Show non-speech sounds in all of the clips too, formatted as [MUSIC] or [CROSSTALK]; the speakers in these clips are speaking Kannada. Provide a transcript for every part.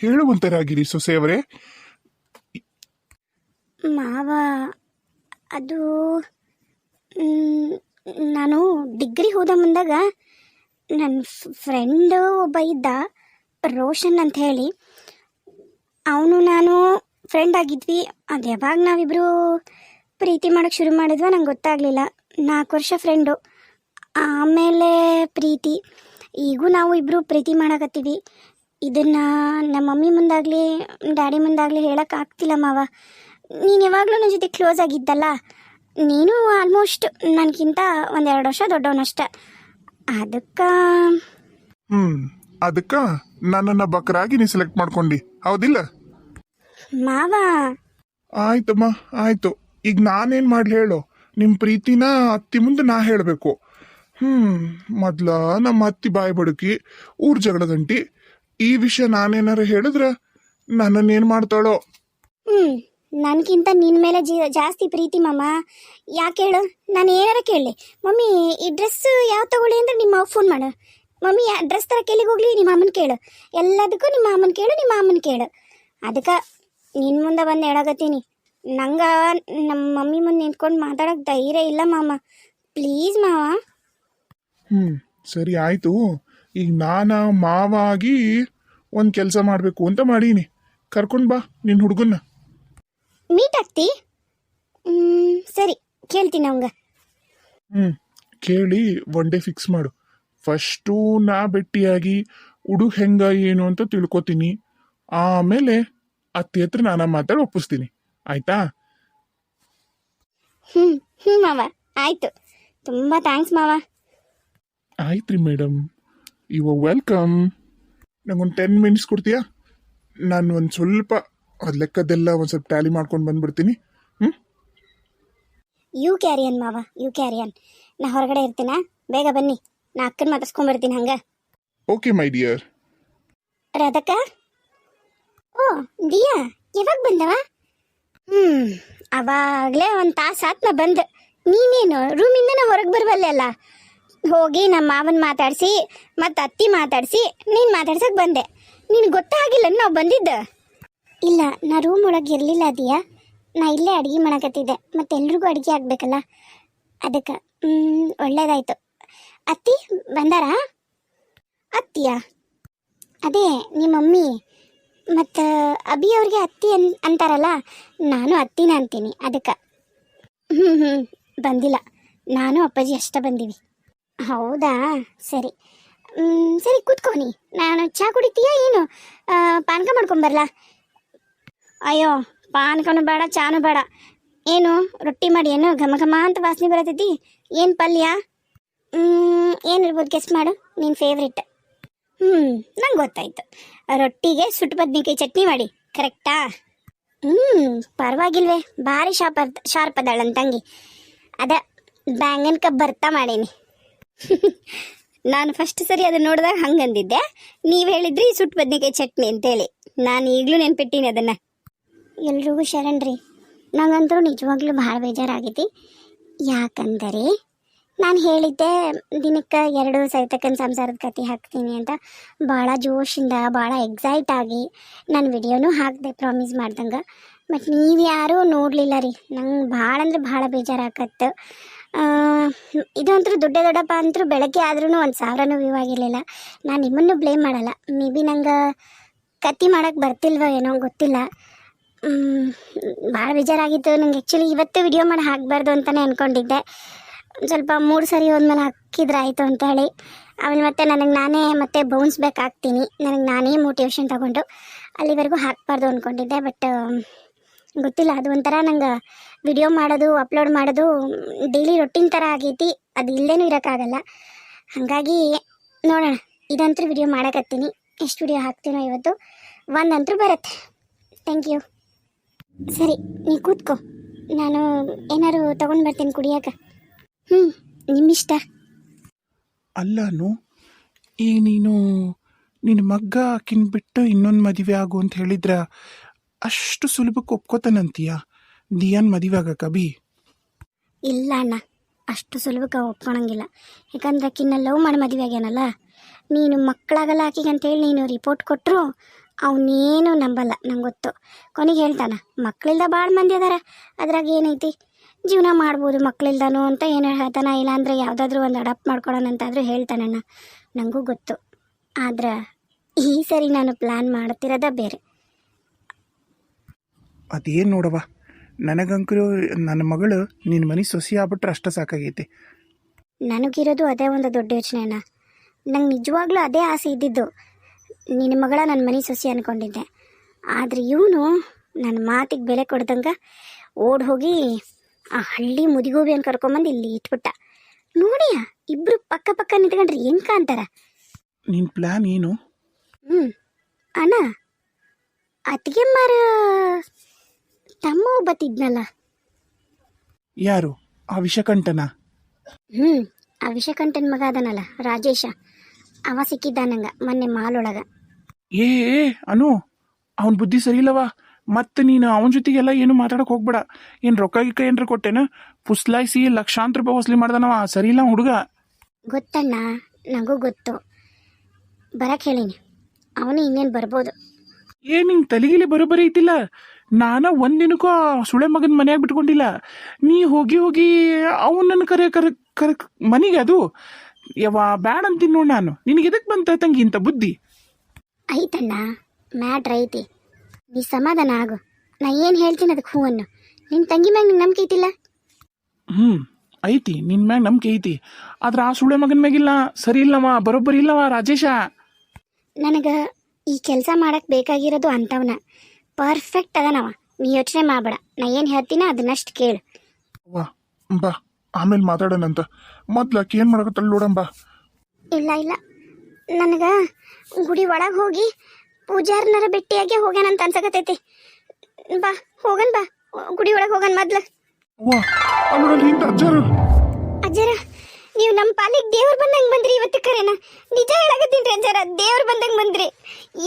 ಹೇಳುವಂತರಾಗಿರಿ ಸೊಸೆಯವರೇ. ಮಾವ, ಅದು ನಾನು ಡಿಗ್ರಿ ಹೋದ ಮುಂದಾಗ ನನ್ನ ಫ್ರೆಂಡ್ ಒಬ್ಬ ಇದ್ದ, ರೋಷನ್ ಅಂತ ಹೇಳಿ. ಅವನು ನಾನು ಫ್ರೆಂಡ್ ಆಗಿದ್ವಿ. ಅದು ಯಾವಾಗ ನಾವಿಬ್ಬರು ಪ್ರೀತಿ ಮಾಡೋಕ್ಕೆ ಶುರು ಮಾಡಿದ್ವೋ ನಂಗೆ ಗೊತ್ತಾಗಲಿಲ್ಲ. ನಾಲ್ಕು ವರ್ಷ ಫ್ರೆಂಡು ಆಮೇಲೆ ಪ್ರೀತಿ. ಈಗೂ ನಾವು ಇಬ್ಬರು ಪ್ರೀತಿ ಮಾಡಕತ್ತೀವಿ. ಇದನ್ನು ನಮ್ಮ ಮಮ್ಮಿ ಮುಂದಾಗಲಿ ಡ್ಯಾಡಿ ಮುಂದಾಗಲಿ ಹೇಳೋಕ್ಕಾಗ್ತಿಲ್ಲ ಮಾವ. ನೀನು ಯಾವಾಗಲೂ ನನ್ನ ಜೊತೆ ಕ್ಲೋಸ್ ಆಗಿದ್ದಲ್ಲ? ನೀನು ಆಲ್ಮೋಸ್ಟ್ ನನಗಿಂತ ಒಂದೆರಡು ವರ್ಷ ದೊಡ್ಡವನಷ್ಟ. ಅದಕ್ಕೆ ಹ್ಮ್ ಅದಕ್ಕ ನನ್ನನ್ನ ಬಕರಾಗಿ ನೀ ಸೆಲೆಕ್ಟ್ ಮಾಡ್ಕೊಂಡಿ. ಹೌದಿಲ್ಲ? ಮಾವ. ಆಯ್ತಮ್ಮ ಆಯ್ತು. ಈಗ ನಾನೇನ್ ಮಾಡ್ಲಿ ಹೇಳು? ನಿಮ್ ಪ್ರೀತಿನ ಅತ್ತಿ ಮುಂದೆ ನಾ ಹೇಳ್ಬೇಕು. ಹ್ಮ್ ಮೊದ್ಲ ನಮ್ಮ ಅತ್ತಿ ಬಾಯಿ ಬಡುಕಿ ಊರ್ ಜಗಳ ಗಂಟಿ ಈ ವಿಷಯ ನಾನೇನಾರ ಹೇಳಿದ್ರ ನನ್ನನ್ನೇನ್ ಮಾಡ್ತಾಳೋ? ಹ್ಮ್ ನನಗಿಂತ ನಿನ್ ಮೇಲೆ ಜಿ ಜಾಸ್ತಿ ಪ್ರೀತಿ ಮಾಮ. ಯಾಕೆ ಹೇಳು? ನಾನು ಏನಾರ ಕೇಳಲಿ. ಮಮ್ಮಿ ಈ ಡ್ರೆಸ್ ಯಾವ ತಗೊಳ್ಳಿ ಅಂದ್ರೆ ನಿಮ್ಮ ಫೋನ್ ಮಾಡು. ಮಮ್ಮಿ ಡ್ರೆಸ್ ತರ ಕೇಳಿಗೆ ಹೋಗ್ಲಿ ನಿಮ್ಮ ಅಮ್ಮನ ಕೇಳು. ಎಲ್ಲದಕ್ಕೂ ನಿಮ್ಮ ಅಮ್ಮನ ಕೇಳು ನಿಮ್ಮ ಅಮ್ಮನ ಕೇಳು. ಅದಕ್ಕೆ ನಿನ್ ಮುಂದೆ ಬಂದು ಹೇಳಕತ್ತೀನಿ. ನಂಗೆ ನಮ್ಮ ಮಮ್ಮಿ ಮುಂದೆ ನಿಂತ್ಕೊಂಡು ಮಾತಾಡೋಕೆ ಧೈರ್ಯ ಇಲ್ಲ ಮಾಮ. ಪ್ಲೀಸ್ ಮಾವ. ಹ್ಮ್ ಸರಿ ಆಯ್ತು. ಈಗ ನಾನ ಮಾವಾಗಿ ಒಂದು ಕೆಲಸ ಮಾಡಬೇಕು ಅಂತ ಮಾಡೀನಿ. ಕರ್ಕೊಂಡು ಬಾ ನಿನ್ನ ಹುಡುಗನ್ನ. ಮೀಟ್ ಆಗ್ತಿ? ಸರಿ ಕೇಳ್ತೀನಿ ಅವಂಗ. ಹ್ಞೂ ಕೇಳಿ ಒನ್ ಡೇ ಫಿಕ್ಸ್ ಮಾಡು. ಫಸ್ಟು ನಾ ಭೇಟಿಯಾಗಿ ಹುಡುಗ ಹೆಂಗ ಏನು ಅಂತ ತಿಳ್ಕೊತೀನಿ. ಆಮೇಲೆ ಅತ್ತೆ ಹತ್ರ ನಾನು ಮಾತಾಡಿ ಒಪ್ಪಿಸ್ತೀನಿ. ಆಯ್ತಾ? ಹ್ಞೂ ಹ್ಞೂ ಮಾವ. ಆಯಿತು. ತುಂಬ ಥ್ಯಾಂಕ್ಸ್ ಮಾವ. ರೀ ಮೇಡಮ್ ಇವ ವೆಲ್ಕಮ್ ನಂಗೊಂದು ಟೆನ್ ಮಿನಿಟ್ಸ್ ಕೊಡ್ತೀಯಾ? ನಾನು ಒಂದು ಸ್ವಲ್ಪ ಅದು ಲೆಕ್ಕದೆಲ್ಲ ಒಂದು ಸ್ವಲ್ಪ ಟ್ಯಾಲಿ ಮಾಡ್ಕೊಂಡು ಬಂದ್ಬಿಡ್ತೀನಿ. ಹ್ಞೂ ಯು ಕ್ಯಾರಿಯನ್ ಮಾವ. ಯು ಕ್ಯಾರಿಯನ್ ನಾ ಹೊರಗಡೆ ಇರ್ತೀನ? ಬೇಗ ಬನ್ನಿ. ನಾ ಅಕ್ಕನ ಮಾತಾಡ್ಸ್ಕೊಂಬರ್ತೀನಿ ಹಂಗೆ. ಓಕೆ ಮೈ ಡಿಯರ್ ರಾಧಕ್ಕ ಓ ದಿಯಾ ಯಾವಾಗ ಬಂದವ? ಹ್ಞೂ ಅವಾಗಲೇ ಒಂದು ತಾಸು ಆತ್ನ ಬಂದು. ಬಂದೆ ನೀನೇನು? ರೂಮಿಂದ ನಾ ಹೊರಗೆ ಬರಬಲ್ಲೆ ಅಲ್ಲ? ಹೋಗಿ ನಮ್ಮ ಮಾವನ್ ಮಾತಾಡಿಸಿ ಮತ್ತು ಅತ್ತಿ ಮಾತಾಡಿಸಿ ನೀನು ಮಾತಾಡ್ಸಕ್ಕೆ ಬಂದೆ. ನಿನಗೆ ಗೊತ್ತಾಗಿಲ್ಲ ನಾವು ಬಂದಿದ್ದ? ಇಲ್ಲ ನಾ ರೂಮ್ ಒಳಗೆ ಇರಲಿಲ್ಲ ಅದೀಯಾ. ನಾ ಇಲ್ಲೇ ಅಡುಗೆ ಮಾಡಕತ್ತಿದ್ದೆ. ಮತ್ತೆ ಎಲ್ರಿಗೂ ಅಡುಗೆ ಆಗ್ಬೇಕಲ್ಲ. ಅದಕ್ಕೆ ಹ್ಮ್, ಒಳ್ಳೇದಾಯ್ತು. ಅತ್ತಿ ಬಂದಾರಾ? ಅತ್ತಿಯ? ಅದೇ ನಿಮ್ಮ ಮಮ್ಮಿ. ಮತ್ತು ಅಭಿ ಅವ್ರಿಗೆ ಅತ್ತಿ ಅನ್ ಅಂತಾರಲ್ಲ ನಾನು ಅತ್ತಿನ ಅಂತೀನಿ ಅದಕ್ಕೆ. ಹ್ಞೂ ಹ್ಞೂ ಬಂದಿಲ್ಲ. ನಾನು ಅಪ್ಪಾಜಿ ಅಷ್ಟೇ ಬಂದೀವಿ. ಹೌದಾ? ಸರಿ. ಸರಿ ಕೂತ್ಕೋನಿ ನಾನು ಚಹಾ ಕುಡಿತೀಯಾ ಏನು? ಪಾನಕ ಮಾಡ್ಕೊಂಬರ್ಲಾ ಅಯ್ಯೋ, ಪಾನಕನೂ ಬೇಡ, ಚಾನು ಬೇಡ. ಏನು, ರೊಟ್ಟಿ ಮಾಡಿ ಏನು? ಘಮ ಘಮ ಅಂತ ವಾಸನೆ ಬರತೈತಿ? ಏನು ಪಲ್ಯ? ಏನಿರ್ಬೋದು ಗೆಸ್ಟ್ ಮಾಡು. ನಿನ್ನ ಫೇವ್ರೆಟ್ ಹ್ಞೂ ನಂಗೆ ಗೊತ್ತಾಯ್ತು. ರೊಟ್ಟಿಗೆ ಸುಟ್ಟು ಬದ್ನಿಕಾಯಿ ಚಟ್ನಿ ಮಾಡಿ ಕರೆಕ್ಟಾ ಹ್ಞೂ ಪರವಾಗಿಲ್ವೇ. ಭಾರಿ ಶಾರ್ಪ್ ಶಾರ್ಪ್ ಅದಾಳಂತಂಗಿ. ಅದ, ಬ್ಯಾಂಗನ್ ಕಪ್ ಬರ್ತಾ ಮಾಡೀನಿ. [LAUGHS] ನಾನು ಫಸ್ಟ್ ಸರಿ ಅದನ್ನ ನೋಡಿದಾಗ ಹಂಗಂದಿದ್ದೆ ನೀವು ಹೇಳಿದ್ರಿ ಸುಟ್ಟು ಬದ್ನಿಕಾಯಿ ಚಟ್ನಿ ಅಂತೇಳಿ ನಾನು ಈಗಲೂ ನೆನ್ಪಿಟ್ಟೀನಿ ಅದನ್ನು. ಎಲ್ರಿಗೂ ಶರಣ್ರಿ ನಂಗಂತೂ ನಿಜವಾಗ್ಲೂ ಭಾಳ ಬೇಜಾರಾಗೈತಿ. ಯಾಕಂದರೆ ನಾನು ಹೇಳಿದ್ದೆ ದಿನಕ್ಕೆ ಎರಡು ಸೈತಕ್ಕನ ಸಂಸಾರದ ಕತೆ ಹಾಕ್ತೀನಿ ಅಂತ. ಭಾಳ ಜೋಶಿಂದ, ಭಾಳ ಎಕ್ಸೈಟ್ ಆಗಿ ನಾನು ವಿಡಿಯೋನೂ ಹಾಕಿದೆ ಪ್ರಾಮಿಸ್ ಮಾಡ್ದಂಗೆ. ಬಟ್ ನೀವು ಯಾರೂ ನೋಡಲಿಲ್ಲ ರೀ. ನಂಗೆ ಭಾಳ ಅಂದ್ರೆ ಭಾಳ ಬೇಜಾರಾಕತ್ತು. ಇದಂತೂ ದೊಡ್ಡ ದೊಡ್ಡಪ್ಪ ಅಂತೂ ಬೆಳಗ್ಗೆ ಆದ್ರೂ ಒಂದು ಸಾವಿರನೂ ವ್ಯೂ ಆಗಿರಲಿಲ್ಲ. ನಾನು ನಿಮ್ಮನ್ನು ಬ್ಲೇಮ್ ಮಾಡಲ್ಲ. ಮೇ ಬಿ ನಂಗೆ ಕತ್ತಿ ಮಾಡೋಕ್ಕೆ ಬರ್ತಿಲ್ವೋ ಏನೋ ಗೊತ್ತಿಲ್ಲ. ಭಾಳ ಬೇಜಾರಾಗಿತ್ತು. ನಂಗೆ ಆ್ಯಕ್ಚುಲಿ ಇವತ್ತು ವಿಡಿಯೋ ಮಾಡಿ ಹಾಕಬಾರ್ದು ಅಂತಲೇ ಅಂದ್ಕೊಂಡಿದ್ದೆ ಸ್ವಲ್ಪ ಮೂರು ಸರಿ ಹೋದ್ಮೇಲೆ ಹಾಕಿದ್ರೆ ಆಯಿತು ಅಂತ ಹೇಳಿ ಆಮೇಲೆ ಮತ್ತೆ ನನಗೆ ನಾನೇ ಮತ್ತೆ ಬೌನ್ಸ್ ಬ್ಯಾಕ್ ಹಾಕ್ತೀನಿ. ನನಗೆ ನಾನೇ ಮೋಟಿವೇಶನ್ ತೊಗೊಂಡು ಅಲ್ಲಿವರೆಗೂ ಹಾಕಬಾರ್ದು ಅಂದ್ಕೊಂಡಿದ್ದೆ ಬಟ್ ಗೊತ್ತಿಲ್ಲ. ಅದು ಒಂಥರ ನಂಗೆ ವಿಡಿಯೋ ಮಾಡೋದು ಅಪ್ಲೋಡ್ ಮಾಡೋದು ಡೈಲಿ ರೊಟ್ಟಿನ ಥರ ಆಗೈತಿ. ಅದು ಇಲ್ಲೇನೂ ಇರೋಕ್ಕಾಗಲ್ಲ. ಹಾಗಾಗಿ ನೋಡೋಣ. ಇದಂತೂ ವಿಡಿಯೋ ಮಾಡಕತ್ತೀನಿ. ಎಷ್ಟು ವಿಡಿಯೋ ಹಾಕ್ತೀನೋ ಇವತ್ತು. ಒಂದಂತೂ ಬರುತ್ತೆ. ಥ್ಯಾಂಕ್ ಯು ಸರಿ, ನೀ ಕೂತ್ಕೋ. ನಾನು ಏನಾದ್ರು ತೊಗೊಂಡು ಬರ್ತೀನಿ ಕುಡಿಯೋಕೆ ಹ್ಞೂ ನಿಮ್ಮಿಷ್ಟ. ಅಲ್ಲನು ಈ ನೀನು ನಿನ್ನ ಮಗ್ಗ ಹಾಕಿನ್ಬಿಟ್ಟು ಇನ್ನೊಂದು ಮದುವೆ ಆಗು ಅಂತ ಹೇಳಿದ್ರ ಅಷ್ಟು ಸುಲಭಕ್ಕೆ ಒಪ್ಕೋತಾನಂತೀಯ? ದಿಯಾನ್ ಮದಿವಾಗ ಕಬಿ. ಬಿ ಇಲ್ಲ ಅಣ್ಣ ಅಷ್ಟು ಸುಲಭಕ್ಕೆ ಒಪ್ಕೊಳಂಗಿಲ್ಲ. ಯಾಕಂದ್ರೆ ಕಿನ್ನ ಲವ್ ಮಾಡಿ ಮದುವೆ ಆಗ್ಯಾನಲ್ಲ ನೀನು ಮಕ್ಕಳಾಗಲ್ಲ ಆಕಿಗೆ ಅಂತೇಳಿ ನೀನು ರಿಪೋರ್ಟ್ ಕೊಟ್ಟರು ಅವನೇನು ನಂಬಲ್ಲ ನಂಗೆ ಗೊತ್ತು ಕೊನೆಗೆ ಹೇಳ್ತಾನ ಮಕ್ಕಳಿಲ್ದ ಭಾಳ ಮಂದಿ ಅದಾರ ಅದ್ರಾಗ ಏನೈತಿ? ಜೀವನ ಮಾಡ್ಬೋದು ಮಕ್ಕಳಿಲ್ದಾನು ಅಂತ ಏನು ಹೇಳ್ತಾನ ಇಲ್ಲಾಂದ್ರೆ ಯಾವುದಾದ್ರೂ ಒಂದು ಅಡಾಪ್ಟ್ ಮಾಡ್ಕೊಳೋಣ ಅಂತಾದರೂ ಹೇಳ್ತಾನಣ್ಣ. ನನಗೂ ಗೊತ್ತು. ಆದ್ರೆ ಈ ಸರಿ ನಾನು ಪ್ಲ್ಯಾನ್ ಮಾಡ್ತಿರೋದ ಬೇರೆ. ಅದೇನು ನೋಡವ್ವ? ನನಗಂಕರು ನನ್ನ ಮಗಳು ನಿನ್ನ ಮನೆ ಸೊಸಿ ಆಗ್ಬಿಟ್ರೆ ಅಷ್ಟ ಸಾಕಾಗೈತಿ. ನನಗಿರೋದು ಅದೇ ಒಂದು ದೊಡ್ಡ ಯೋಚನೆ ಅಣ್ಣ. ನಂಗೆ ನಿಜವಾಗ್ಲೂ ಅದೇ ಆಸೆ ಇದ್ದಿದ್ದು ನಿನ್ನ ಮಗಳ ನನ್ನ ಮನೆ ಸೊಸಿ ಅನ್ಕೊಂಡಿದ್ದೆ. ಆದ್ರೆ ಇವನು ನನ್ನ ಮಾತಿಗೆ ಬೆಲೆ ಕೊಡ್ದಂಗೆ ಓಡ್ ಹೋಗಿ ಆ ಹಳ್ಳಿ ಮುದಿಗೋಬಿ ಅಂತ ಕರ್ಕೊಂಬಂದು ಇಲ್ಲಿ ಇಟ್ಬಿಟ್ಟ. ನೋಡಿಯ ಇಬ್ರು ಪಕ್ಕ ಪಕ್ಕ ನಿಂತ್ಕೊಂಡ್ರಿ ಹೆಂಗ್ ಕಾಂತಾರ? ನಿನ್ನ ಪ್ಲಾನ್ ಏನು? ಹ್ಞೂ ಅಣ್ಣ ಅತ್ತಿಗೆಮ್ಮಾರ ತಮ್ಮ ಒಬ್ಬತ್ತಿದ್ನಲ್ಲ ಯಾರು? ಆ ವಿಷಕಂಠನ ಹ್ಞೂ ಆ ವಿಷಕಂಠನ್ ಮಗ ಅದನಲ್ಲ ರಾಜೇಶ. ಅವ ಸಿಕ್ಕಿದ್ದ ನಂಗೆ ಮೊನ್ನೆ ಮಾಲೊಳಗ. ಏ ಏ ಅನು ಅವನ ಬುದ್ಧಿ ಸರಿ ಇಲ್ಲವ ಮತ್ತೆ ನೀನು ಅವನ ಜೊತೆಗೆಲ್ಲ ಏನು ಮಾತಾಡಕ್ ಹೋಗ್ಬೇಡ. ಏನು ರೊಕ್ಕ ಗಿಕ್ಕ ಏನ್ರ ಕೊಟ್ಟೇನ? ಪುಸ್ಲಾಯಿಸಿ ಲಕ್ಷಾಂತರ ರೂಪಾಯಿ ವಸೂಲಿ ಮಾಡ್ದನವ. ಸರಿ ಇಲ್ಲ ಹುಡುಗ. ಗೊತ್ತಣ್ಣ ನಂಗೂ ಗೊತ್ತು. ಬರಕ್ಕೆ ಹೇಳೀನಿ. ಅವನು ಇನ್ನೇನು ಬರ್ಬೋದು. ಏ ನಿಂಗೆ ತಲೆಗಿಲಿ ಬರೋಬ್ಬರಿ ಐತಿಲ್ಲ? ನಾನ ಒಂದಿನಕ್ಕೂ ಆ ಸುಳೆ ಮಗನ ಮನೆಯಾಗ ಬಿಟ್ಕೊಂಡಿಲ್ಲ. ನೀ ಹೋಗಿ ಹೋಗಿ ಅವನನ್ನು ಕರೆ ಕರೆ ಕರೆ ಮನೆಗೆ ಅದು. ಯವ್ವ ಬ್ಯಾಡ ಅಂತೀನಿ ನೋಡ್ ನಾನು. ನಿನಗೆ ಎದಕ್ಕೆ ಬಂತ ತಂಗಿ ಇಂಥ ಬುದ್ಧಿ? ಐತಣ್ಣ ಮ್ಯಾಟ್ರ್ ಐತಿ. ನೀ ಸಮಾಧಾನ ಆಗು. ನಾ ಏನು ಹೇಳ್ತೀನಿ ಅದಕ್ಕೆ ಹೂವನ್ನು? ನಿನ್ ನಿನ್ನ ತಂಗಿ ಮ್ಯಾಗ ನಿನ್ ನಂಬಿಕೆ ಐತಿಲ್ಲ? ಹ್ಞೂ ಐತಿ. ನಿನ್ನ ಮ್ಯಾಗ ನಂಬಿಕೆ ಐತಿ. ಆದ್ರೆ ಆ ಸುಳೆ ಮಗನ ಮ್ಯಾಗಿಲ್ಲ ಸರಿ ಇಲ್ಲವ? ಬರೋಬ್ಬರಿ ಇಲ್ಲವ ರಾಜೇಶ? ನನಗೆ ಈ ಕೆಲಸ ಮಾಡಕ್ಕೆ ಬೇಕಾಗಿರೋದು ಅಂಥವನ ಪರ್ಫೆಕ್ಟ್ ಅದನವ. ನೀ ಯೋಚನೆ ಮಾಡಬೇಡ. ನಾ ಏನು ಹೇಳ್ತೀನ ಅದನ್ನಷ್ಟು ಕೇಳು. ವಾ ಬಾ ಆಮೇಲೆ ಮಾತಾಡೋಣಂತ ಮೊದ್ಲು ಆಕೆ ಏನು ಮಾಡಕತ್ತಲ್ಲ ನೋಡಂಬ ಇಲ್ಲ ಇಲ್ಲ. ನನಗೆ ಗುಡಿ ಒಳಗೆ ಹೋಗಿ ಪೂಜಾರ್ನರ ಭೇಟಿಯಾಗೆ ಹೋಗ್ಯಾನ ಅಂತ ಅನ್ಸಕತ್ತೈತಿ. ಬಾ ಹೋಗನ್ ಬಾ. ಗುಡಿ ಒಳಗೆ ಹೋಗನ್ ಮೊದ್ಲು. ಅಜ್ಜರ. ನೀವು ನಮ್ಮ ಪಾಲಿಗೆ ದೇವ್ರು ಬಂದಂಗೆ ಬಂದ್ರಿ ಇವತ್ತು ಕರೆನ ನಿಜ ಹೇಳಕತ್ತೀನಿ ಅಜ್ಜರ ದೇವ್ರು ಬಂದಂಗೆ ಬಂದ್ರಿ.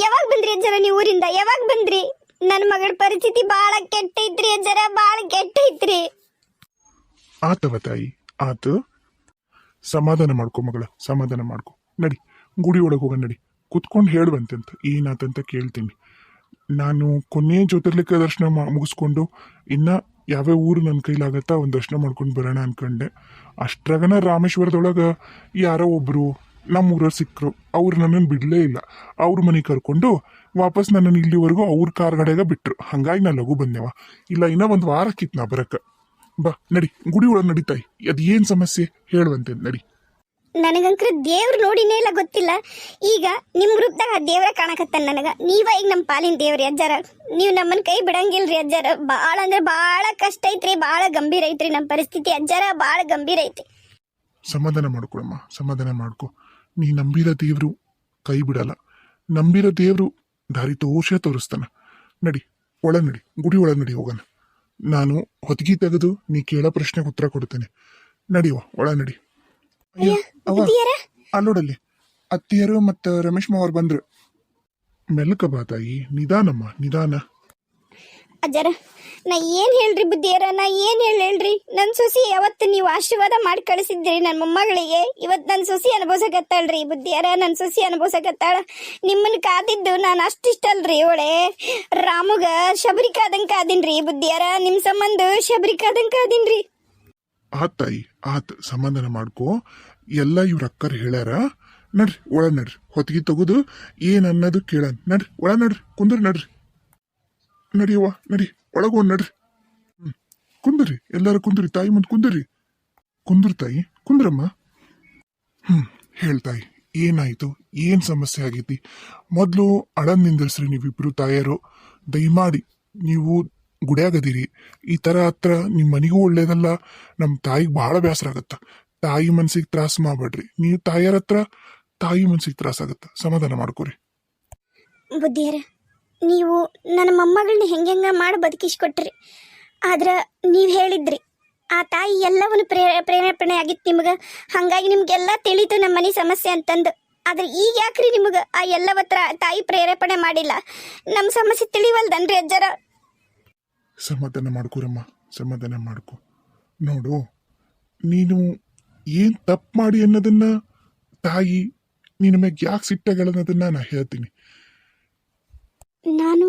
ಯಾವಾಗ ಬಂದ್ರಿ ಅಜ್ಜರ ನೀವು ಊರಿಂದ? ಯಾವಾಗ ಬಂದ್ರಿ? ನನ್ನ ಮಗಳ ಪರಿಸ್ಥಿತಿ ಬಹಳ ಕೆಟ್ಟೈತ್ರಿ ಅಜ್ಜರ ಬಹಳ ಕೆಟ್ಟೈತ್ರಿ. ಆತವ ತಾಯಿ, ಆತು. ಸಮಾಧಾನ ಮಾಡ್ಕೊ ಮಗಳ, ಸಮಾಧಾನ ಮಾಡ್ಕೊ. ನಡಿ, ಗುಡಿ ಒಳಗೆ ಹೋಗೋಣ ನಡಿ. ಕುತ್ಕೊಂಡು ಹೇಳುವಂತಂತ ಏನಾತಂತ ಕೇಳ್ತೀನಿ. ನಾನು ಕೊನೆ ಜ್ಯೋತಿರ್ಲಿಂಗ ದರ್ಶನ ಮುಗಿಸ್ಕೊಂಡು ಇನ್ನ ಯಾವ್ಯಾವ ಊರು ನನ್ನ ಕೈಲಾಗತ್ತಾ ಒಂದು ದರ್ಶನ ಮಾಡ್ಕೊಂಡು ಬರೋಣ ಅನ್ಕೊಂಡೆ. ಅಷ್ಟ್ರಾಗನ ರಾಮೇಶ್ವರದೊಳಗೆ ಯಾರೋ ನಮ್ಮ ಊರವ್ರು ಸಿಕ್ಕರು ಅವ್ರು ನನ್ನನ್ನು ಬಿಡಲೇ ಇಲ್ಲ. ಅವ್ರ ಮನೆಗೆ ಕರ್ಕೊಂಡು ವಾಪಸ್ ನನ್ನನ್ನು ಇಲ್ಲಿವರೆಗೂ ಅವ್ರ ಕಾರ್ ಬಿಟ್ರು. ಹಂಗಾಗಿ ನಾ ಲಘು ಬಂದೆವ ಇಲ್ಲ ಇನ್ನೂ ಒಂದು ವಾರಕ್ಕಿತ್ತು ನಾ ಬರಕ್ಕೆ ಬಾ ನಡಿ. ಗುಡಿ ಒಳಗೆ ನಡೀತಾಯಿ ಅದು ಏನು ಸಮಸ್ಯೆ? ಹೇಳುವಂತೆ ನಡಿ. ನನಗಂಕ್ರ ದೇವ್ರು ನೋಡಿನೇ ಇಲ್ಲ ಗೊತ್ತಿಲ್ಲ. ಈಗ ನಿಮ್ಮ ಗ್ರೂಪ್ದಾಗ ಆ ದೇವ್ರ ಕಾಣಕತ್ತಾನ ನನಗೆ. ನೀವ ಈಗ ನಮ್ಮ ಪಾಲಿನ ದೇವ್ರಿ ಅಜ್ಜಾರ. ನೀವು ನಮ್ಮನ್ನ ಕೈ ಬಿಡಂಗಿಲ್ರಿ ಅಜ್ಜಾರ. ಭಾಳ ಅಂದ್ರೆ ಭಾಳ ಕಷ್ಟ ಐತ್ರಿ ಭಾಳ ಗಂಭೀರ ಐತ್ರಿ ನಮ್ಮ ಪರಿಸ್ಥಿತಿ. ಅಜ್ಜಾರ ಭಾಳ ಗಂಭೀರ ಐತಿ. ಸಮಾಧಾನ ಮಾಡ್ಕೊಳಮ್ಮ ಸಮಾಧಾನ ಮಾಡ್ಕೊ. ನೀ ನಂಬಿರೋ ದೇವ್ರು ಕೈ ಬಿಡಲ್ಲ. ನಂಬಿರೋ ದೇವ್ರು ದಾರಿ ತೋರ್ಸೇ ತೋರಿಸ್ತಾನ. ನಡಿ ಒಳ ನಡಿ ಗುಡಿ ಒಳ ನಡಿ ಹೋಗೋಣ. ನಾನು ಹೊತ್ತಿಗೆ ತೆಗೆದು ನೀ ಕೇಳೋ ಪ್ರಶ್ನೆಗೆ ಉತ್ತರ ಕೊಡ್ತೇನೆ. ನಡಿವ ಒಳ ನಡಿ. ಅಲ್ಲೋಡಲ್ಲಿ ಅತ್ತಿಯರು? ಮತ್ತು ರಮೇಶ್ ಮಾವರ್ ಬಂದ್ರು. ಮೆಲ್ಕ ಬಾ ತಾಯಿ ನಿಧಾನಮ್ಮ ನಿಧಾನ. ಅಜ್ಜಾರ, ನಾ ಏನ್ ಹೇಳ್ರಿ ಬುದ್ಧಿಯರ? ನಾ ಏನ್ ಹೇಳಿ ಹೇಳ್ರಿ? ನನ್ನ ಸೊಸಿ ಯಾವತ್ತು ನೀವು ಆಶೀರ್ವಾದ ಮಾಡಿ ಕಳಿಸಿದ್ರಿ ನನ್ನ ಮೊಮ್ಮಗಳಿಗೆ? ಇವತ್ತು ನನ್ನ ಸೊಸಿ ಅನುಭವಿಸಕತ್ತಾಳ್ರಿ ಬುದ್ಧಿಯರ ನನ್ನ ಸೊಸಿ ಅನುಭವಿಸಕತ್ತಾಳ. ನಿಮ್ಮನ್ನ ಕಾದಿದ್ದು ನಾನು ಅಷ್ಟಿಷ್ಟಲ್ರಿ ಇವಳೆ ರಾಮುಗ ಶಬರಿ ಕಾದಂಗ್ ಕಾದಿನ್ರಿ ಬುದ್ಧಿಯರ, ನಿಮ್ ಸಂಬಂಧ ಶಬರಿ ಕಾದಂಗ್ ಕಾದಿನ್ರಿ ಆತ್ ತಾಯಿ, ಆತ್. ಸಂಬಂಧನ ಮಾಡ್ಕೋ. ಎಲ್ಲ ಇವ್ರ ಅಕ್ಕರ್ ಹೇಳ್ಯಾರ. ನಡ್ರಿ ಒಳ ನಡ್ರಿ. ಹೊತ್ತಿಗೆ ತಗೋದು, ಏನ್ ಅನ್ನೋದು ನಡ್ರಿ ಒಳ ನಡ್ರಿ, ಕುಂದ್ರಿ ನಡ್ರಿ. ನಡಿಯವ್ವ ನಡಿ. ಒಳಗೋನ್ ನಡ್ರಿ. ಹ್ಞೂ ಕುಂದ್ರಿ. ಎಲ್ಲರೂ ಕುಂದ್ರಿ. ತಾಯಿ ಮುಂದೆ ಕುಂದ್ರಿ. ಕುಂದ್ರ ತಾಯಿ. ಕುಂದ್ರಮ್ಮ. ಹ್ಮ್. ಹೇಳ್ತಾಯಿ ಏನಾಯ್ತು? ಏನು ಸಮಸ್ಯೆ ಆಗೈತಿ ಮೊದ್ಲು ಅಳನ್ ನಿಂದಿರ್ಸ್ರಿ ನೀವಿಬ್ರು ತಾಯರು ದಯಮಾಡಿ, ನೀವು ಗುಡಿಯಾಗದಿರಿ. ಈ ಥರ ಹತ್ರ ನಿಮ್ಮ ಮನೆಗೂ ಒಳ್ಳೇದಲ್ಲ ನಮ್ಮ ತಾಯಿಗೆ ಬಹಳ ಬೇಸರ ಆಗತ್ತ ತಾಯಿ ಮನ್ಸಿಗೆ ತ್ರಾಸ ಮಾಡಬೇಡ್ರಿ. ನೀವು ತಾಯಿಯರ ಹತ್ರ ತಾಯಿ ಮನ್ಸಿಗೆ ತ್ರಾಸ ಆಗತ್ತ. ಸಮಾಧಾನ ಮಾಡ್ಕೊರಿ. ಬುದ್ಧಿಯರ ನೀವು ನನ್ನ ಮೊಮ್ಮಗಳನ್ನ ಹೆಂಗೆಂಗ ಮಾಡಿ ಬದುಕಿಸ್ಕೊಟ್ರಿ. ಆದ್ರೆ ನೀವು ಹೇಳಿದ್ರಿ, ಆ ತಾಯಿ ಎಲ್ಲವನ್ನು ಪ್ರೇರ ಪ್ರೇರೇಪಣೆ ಆಗಿತ್ತು ನಿಮ್ಗೆ. ಹಾಗಾಗಿ ನಿಮ್ಗೆಲ್ಲ ತಿಳಿತು ನಮ್ಮ ಮನೆ ಸಮಸ್ಯೆ ಅಂತಂದು. ಆದ್ರೆ ಈಗ ಯಾಕ್ರಿ ನಿಮ್ಗೆ ಆ ಎಲ್ಲವತ್ರ ತಾಯಿ ಪ್ರೇರೇಪಣೆ ಮಾಡಿಲ್ಲ? ನಮ್ಮ ಸಮಸ್ಯೆ ತಿಳಿವಲ್ದನ್ರಿ ಅಜ್ಜರ? ಸಮಾಧಾನ ಮಾಡ್ಕೊರಮ್ಮ ಸಮಾಧಾನ ಮಾಡ್ಕೊ. ನೋಡು, ನೀನು ಏನ್ ತಪ್ಪು ಮಾಡಿ ಅನ್ನೋದನ್ನ ತಾಯಿ ನಿನ್ನ ಮ್ಯಾಗ ಯಾಕೆ ಸಿಟ್ಟಾಗಳನ್ನೋದನ್ನ ನಾ ಹೇಳ್ತೀನಿ. ನಾನು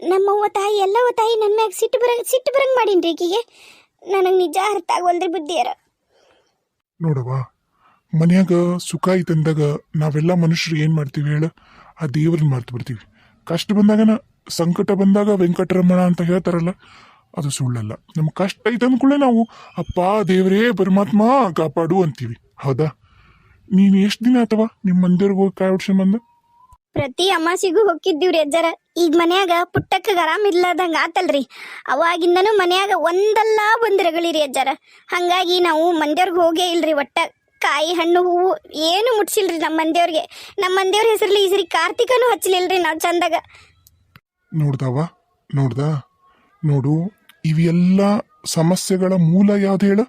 ನಮ್ಮವ್ವ ತಾಯಿ ಎಲ್ಲವ ತಾಯಿ ನನ್ನ ಮ್ಯಾಗ ಸಿಟ್ಟು ಬರಂಗ್ ಸಿಟ್ಟು ಬರಂಗ್ ಮಾಡೀನಿ ಈಕಿಗೆ. ನನಗೆ ನಿಜ ಅರ್ಥ ಆಗವಲ್ರಿ ಬುದ್ಧಿಯರ. ನೋಡವ್ವ, ಮನ್ಯಾಗ ಸುಖ ಐತಂದಾಗ ನಾವೆಲ್ಲ ಮನುಷ್ಯರು ಏನು ಮಾಡ್ತೀವಿ ಹೇಳ? ಆ ದೇವ್ರನ್ನ ಮರ್ತು ಬಿಡ್ತೀವಿ. ಕಷ್ಟ ಬಂದಾಗನ ಸಂಕಟ ಬಂದಾಗ ವೆಂಕಟರಮಣ ಅಂತ ಹೇಳ್ತಾರಲ್ಲ, ಅದು ಸುಳ್ಳಲ್ಲ. ನಮ್ಮ ಕಷ್ಟ ಐತೆ ಅಂದ್ಕೂಡಲೇ ನಾವು ಅಪ್ಪ, ದೇವರೇ, ಪರಮಾತ್ಮ ಕಾಪಾಡು ಅಂತೀವಿ. ಹೌದಾ? ನೀನು ಎಷ್ಟು ದಿನ ಅಥವಾ ನಿಮ್ಮ ಮಂದಿರ್ಗೆ ಹೋಗಿ ಕಾಯಿ ಹೊಡ್ಸ್ಕೊಂಡ್ ಬಂದ? ಪ್ರತಿ ಅಮಾಸಿಗೂ ಹೋಗಿದ್ದೀವ್ರಿ ಅಜ್ಜರ. ಈಗ ಮನ್ಯಾಗ ಪುಟ್ಟಕ್ಕ ಆರಾಮ್ ಇಲ್ಲದಂಗ ಆತಲ್ರಿ. ಅವಾಗಿಂದನು ಮನ್ಯಾಗ ಒಂದಲ್ಲ ಒಂದ್ ರಗಳಿರಿ ಅಜ್ಜರ. ಹಂಗಾಗಿ ನಾವು ಮಂದ್ಯವ್ರಿಗೆ ಹೋಗೇ ಇಲ್ರಿ ಒಟ್ಟ. ಕಾಯಿ ಹಣ್ಣು ಹೂವು ಏನು ಮುಟ್ಸಿಲ್ರಿ ನಮ್ಮ ಮಂದಿಯವ್ರಿಗೆ. ನಮ್ಮ ಮಂದಿಯವ್ರ ಹೆಸರಲ್ಲಿ ಈ ಸರಿ ಕಾರ್ತಿಕನೂ ಹಚ್ಚಲಿಲ್ರಿ ನಾವು ಚಂದಾಗ. ನೋಡ್ದವ? ನೋಡ್ದ? ನೋಡು ಇವೆಲ್ಲ ಸಮಸ್ಯೆಗಳ ಮೂಲ ಯಾವ್ದು ಹೇಳು?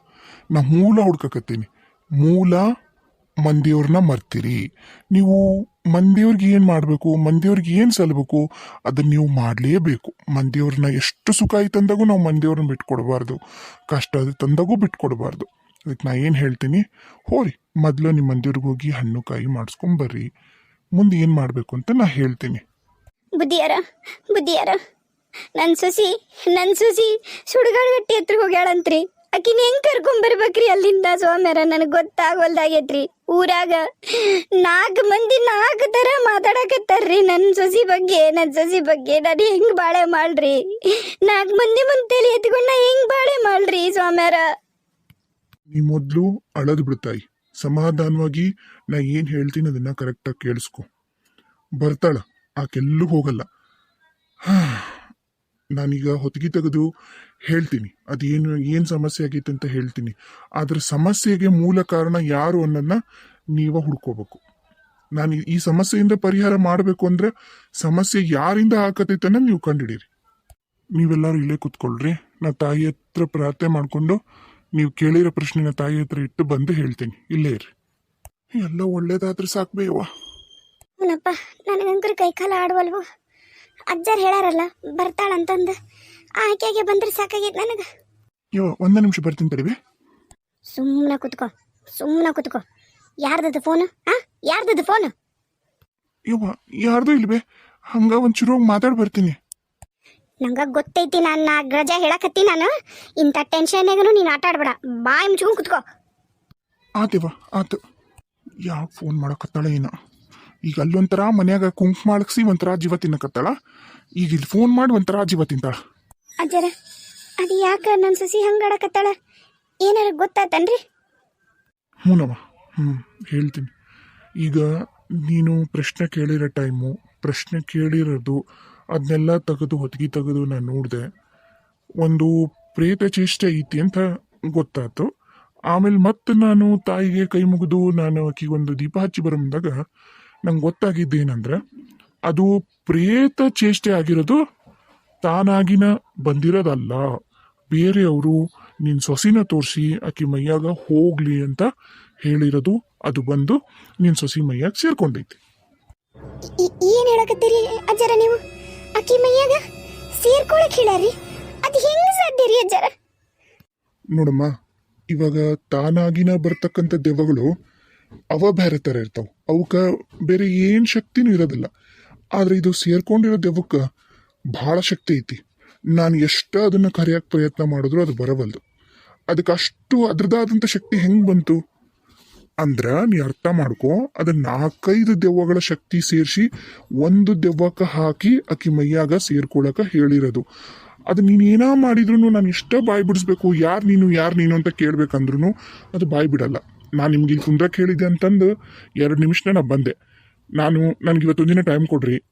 ನಾ ಮೂಲ ಹುಡ್ಕಕತ್ತೀನಿ. ಮೂಲ ಮಂದಿಯವ್ರನ್ನ ಮರ್ತೀರಿ. ನೀವು ಮಂದಿಯವ್ರಿಗೆ ಏನು ಮಾಡಬೇಕು? ಮಂದಿಯವ್ರಿಗೆ ಏನು ಸಲ್ಬೇಕು? ಅದನ್ನ ನೀವು ಮಾಡಲೇಬೇಕು. ಮಂದಿಯವ್ರನ್ನ ಎಷ್ಟು ಸುಖ ಐತಂದಾಗೂ ನಾವು ಮಂದಿಯವ್ರನ್ನ ಬಿಟ್ಕೊಡ್ಬಾರ್ದು. ಕಷ್ಟ ತಂದಾಗೂ ಬಿಟ್ಕೊಡ್ಬಾರ್ದು. ಅದಕ್ಕೆ ನಾ ಏನು ಹೇಳ್ತೀನಿ? ಹೋರಿ, ಮೊದಲು ನಿಮ್ಮ ಮಂದಿಯವ್ರಿಗೆ ಹೋಗಿ ಹಣ್ಣು ಕಾಯಿ ಮಾಡಿಸ್ಕೊಂಬರ್ರಿ ಮುಂದೆ ಏನು ಮಾಡಬೇಕು ಅಂತ ನಾ ಹೇಳ್ತೀನಿ. ಬುದ್ಧಿಯಾರ ಬುದ್ಧಿಯಾರ. ನನ್ನ ಸೊಸಿ ನನ್ನ ಸೊಸಿ ಸುಡುಗಾಡಗಟ್ಟಿ ಹತ್ರ ಹೋಗ್ಯಾಳಂತ್ರಿ. ಆಕಿನ ಹೆಂಗ್ ಕರ್ಕೊಂಬರ್ಬೇಕ್ರಿ ಅಲ್ಲಿಂದ ಸೋಮ್ಯಾರ ನನಗೆ ಗೊತ್ತಾಗೋಲ್ದಾಗೈತ್ರಿ. ಊರಾಗ ನಾಲ್ಕು ಮಂದಿ ನಾಲ್ಕು ಥರ ಮಾತಾಡಕತ್ತಾರ್ರಿ ನನ್ನ ಸೊಸಿ ಬಗ್ಗೆ ನನ್ನ ಸೊಸಿ ಬಗ್ಗೆ. ನಾನು ಹೆಂಗ್ ಬಾಳೆ ಮಾಡ್ರಿ? ನಾಲ್ಕು ಮಂದಿ ಮುಂದೆ ತಲೆ ಎತ್ಕೊಂಡ್ ನಾ ಹೆಂಗ್ ಬಾಳೆ ಮಾಡ್ರಿ ಸ್ವಾಮ್ಯಾರ? ನೀ ಮೊದಲು ಅಳದು ಬಿಡ್ತಾಯಿ ಸಮಾಧಾನವಾಗಿ ನಾ ಏನು ಹೇಳ್ತೀನಿ ಅದನ್ನ ಕರೆಕ್ಟಾಗಿ ಕೇಳಿಸ್ಕೊ. ಬರ್ತಾಳ, ಆಕೆಲ್ಲೂ ಹೋಗಲ್ಲ. ನಾನೀಗ ಹೊತ್ತಿಗೆ ತೆಗೆದು ಹೇಳ್ತೀನಿ. ಅದೇನು ಏನು ಸಮಸ್ಯೆ ಆಗಿತ್ತು ಅಂತ ಹೇಳ್ತೀನಿ. ಆದ್ರೆ ಸಮಸ್ಯೆಗೆ ಮೂಲ ಕಾರಣ ಯಾರು ಅನ್ನೋದನ್ನ ನೀವು ಹುಡ್ಕೋಬೇಕು. ನಾನು ಈ- ಸಮಸ್ಯೆಯಿಂದ ಪರಿಹಾರ ಮಾಡಬೇಕು ಅಂದ್ರೆ ಸಮಸ್ಯೆ ಯಾರಿಂದ ಆಕತೈತೆ ಅನ್ನೋದು ನೀವು ಕಂಡುಹಿಡೀರಿ ನೀವೆಲ್ಲರೂ ಇಲ್ಲೇ ಕೂತ್ಕೊಳ್ರಿ. ನಾ ತಾಯಿ ಹತ್ರ ಪ್ರಾರ್ಥನೆ ಮಾಡಿಕೊಂಡು ನೀವು ಕೇಳಿರೋ ಪ್ರಶ್ನೆನ ತಾಯಿ ಹತ್ರ ಇಟ್ಟು ಬಂದು ಹೇಳ್ತೀನಿ. ಇಲ್ಲೇ ಇರಿ ಎಲ್ಲ ಒಳ್ಳೇದಾದ್ರೆ ಸಾಕ್ಬೇಯವ್ವ ಅವನಪ್ಪ ಕೈ ಕಾಲ ಆಡುವಲ್ವು? ಅಜ್ಜರ್ ಹೇಳಾರಲ್ಲ, ಬರ್ತಾಳಂತಂದು. ಆಕೆಗೆ ಬಂದ್ರೆ ಸಾಕಾಗೈತೆ ನನಗೆ. ಯೋ ಒಂದು ನಿಮಿಷ ಬರ್ತೀನಿ ತಡಿವೆ. ಸುಮ್ಮನೆ ಕುತ್ಕೋ ಸುಮ್ಮನೆ ಕುತ್ಕೋ. ಯಾರ್ದದು ಫೋನು ಆ? ಯಾರ್ದದು ಫೋನು ಯವ್ವ ಯಾರ್ದು ಇಲ್ವೇ? ಹಂಗ ಒಂಚೂರು ಚೂರು ಮಾತಾಡ್ ಬರ್ತೀನಿ. ನಂಗ ಗೊತ್ತೈತಿ ನಾನು ಗ್ರಜ ರಜಾ ಹೇಳಕತ್ತಿ ನಾನು. ಇಂಥ ಟೆನ್ಷನ್ನಾಗನು ನೀನು ಆಟ ಆಡ್ಬೇಡ. ಬಾಯಿ ಮುಚ್ಕೊಂಡು ಕುತ್ಕೋ. ಆತಿವ ಆತು. ಯಾವ ಫೋನ್ ಮಾಡಕತ್ತಾಳ ಏನ? ಈಗ ಅಲ್ಲೊಂಥರ ಮನ್ಯಾಗ ಕುಂಕುಮ ಅಳಗ್ಸಿ ಒಂಥರ ಜೀವ ತಿನ್ನಕತ್ತಾಳ. ಈಗ ಇಲ್ಲಿ ಫೋನ್ ಮಾಡಿ ಒಂಥರ ಜೀವ ತಿಂತಾಳ. ಅಜ್ಜರ, ಅದು ಯಾಕೆ ನನ್ನ ಸಸಿ ಹಂಗೆ ಆಡಕತ್ತಾಳ? ಏನಾರ ಗೊತ್ತಾತನ್ರಿ? ಹ್ಞೂನವ್ವ ಹ್ಞೂ, ಹೇಳ್ತೀನಿ. ಈಗ ನೀನು ಪ್ರಶ್ನೆ ಕೇಳಿರೋ ಟೈಮು, ಪ್ರಶ್ನೆ ಕೇಳಿರೋದು ಅದನ್ನೆಲ್ಲ ತೆಗೆದು ಹೊತ್ತಿಗೆ ತೆಗೆದು ನಾನು ನೋಡಿದೆ. ಒಂದು ಪ್ರೇತ ಚೇಷ್ಟೆ ಐತಿ ಅಂತ ಗೊತ್ತಾಯ್ತು ಆಮೇಲೆ ಮತ್ತೆ ನಾನು ತಾಯಿಗೆ ಕೈ ಮುಗಿದು ನಾನು ಆಕಿಗೆ ಒಂದು ದೀಪ ಹಚ್ಚಿ ಬರಂದಾಗ ನಂಗೆ ಗೊತ್ತಾಗಿದ್ದೇನಂದ್ರೆ, ಅದು ಪ್ರೇತ ಚೇಷ್ಟೆ ಆಗಿರೋದು ತಾನಾಗಿನ ಬಂದಿರೋದಲ್ಲ. ಬೇರೆಯವರು ನಿನ್ನ ಸೊಸಿನ ತೋರಿಸಿ ಆಕಿ ಮೈಯಾಗ ಹೋಗ್ಲಿ ಅಂತ ಹೇಳಿರೋದು ಅದು ಬಂದು ನಿನ್ನ ಸೊಸಿ ಮೈಯಾಗ ಸೇರ್ಕೊಂಡೈತಿ. ಏನು ಹೇಳಕತ್ತೀರಿ ಅಜ್ಜರ ನೀವು? ಅಕ್ಕಿ ಮೈಯಾಗ ಸೇರ್ಕೊಳಕ್ ಅದು ಹೆಂಗ್ ಸಾಧ್ಯ ರೀ ಅಜ್ಜರ? ನೋಡಮ್ಮ ಇವಾಗ ತಾನಾಗಿನ ಬರ್ತಕ್ಕಂಥ ದೆವ್ವಗಳು ಅವ ಬೇರೆ ಥರ ಇರ್ತಾವ. ಅವಕ್ಕ ಬೇರೆ ಏನು ಶಕ್ತಿನೂ ಇರೋದಿಲ್ಲ. ಆದ್ರೆ ಇದು ಸೇರ್ಕೊಂಡಿರೋ ದೆವ್ವಕ್ಕೆ ಭಾಳ ಶಕ್ತಿ ಐತಿ. ನಾನು ಎಷ್ಟು ಅದನ್ನು ಕರೆಯೋಕ್ಕೆ ಪ್ರಯತ್ನ ಮಾಡಿದ್ರು ಅದು ಬರವಲ್ದು. ಅದಕ್ಕೆ ಅಷ್ಟು ಅದ್ರದಾದಂಥ ಶಕ್ತಿ ಹೆಂಗೆ ಬಂತು? ಅಂದ್ರೆ ನೀ ಅರ್ಥ ಮಾಡ್ಕೊ ಅದನ್ನ ನಾಲ್ಕೈದು ದೆವ್ವಗಳ ಶಕ್ತಿ ಸೇರಿಸಿ ಒಂದು ದೆವ್ವಕ್ಕೆ ಹಾಕಿ ಅಕ್ಕಿ ಮೈಯಾಗ ಸೇರ್ಕೊಳಕ ಹೇಳಿರೋದು. ಅದು ನೀನು ಏನಾ ಮಾಡಿದ್ರು ನಾನು ಇಷ್ಟ ಬಾಯಿ ಬಿಡಿಸ್ಬೇಕು, ಯಾರು ನೀನು ಯಾರು ನೀನು ಅಂತ ಕೇಳ್ಬೇಕಂದ್ರೂ ಅದು ಬಾಯಿ ಬಿಡಲ್ಲ. ನಾನು ನಿಮ್ಗೆ ಇಲ್ಲಿ ಕುಂದ್ರಕ್ಕೆ ಹೇಳಿದ್ದೆ ಅಂತಂದು, ಎರಡು ನಿಮಿಷ ನಾನು ಬಂದೆ. ನಾನು, ನನಗೆ ಇವತ್ತೊಂದಿನ ಟೈಮ್ ಕೊಡ್ರಿ.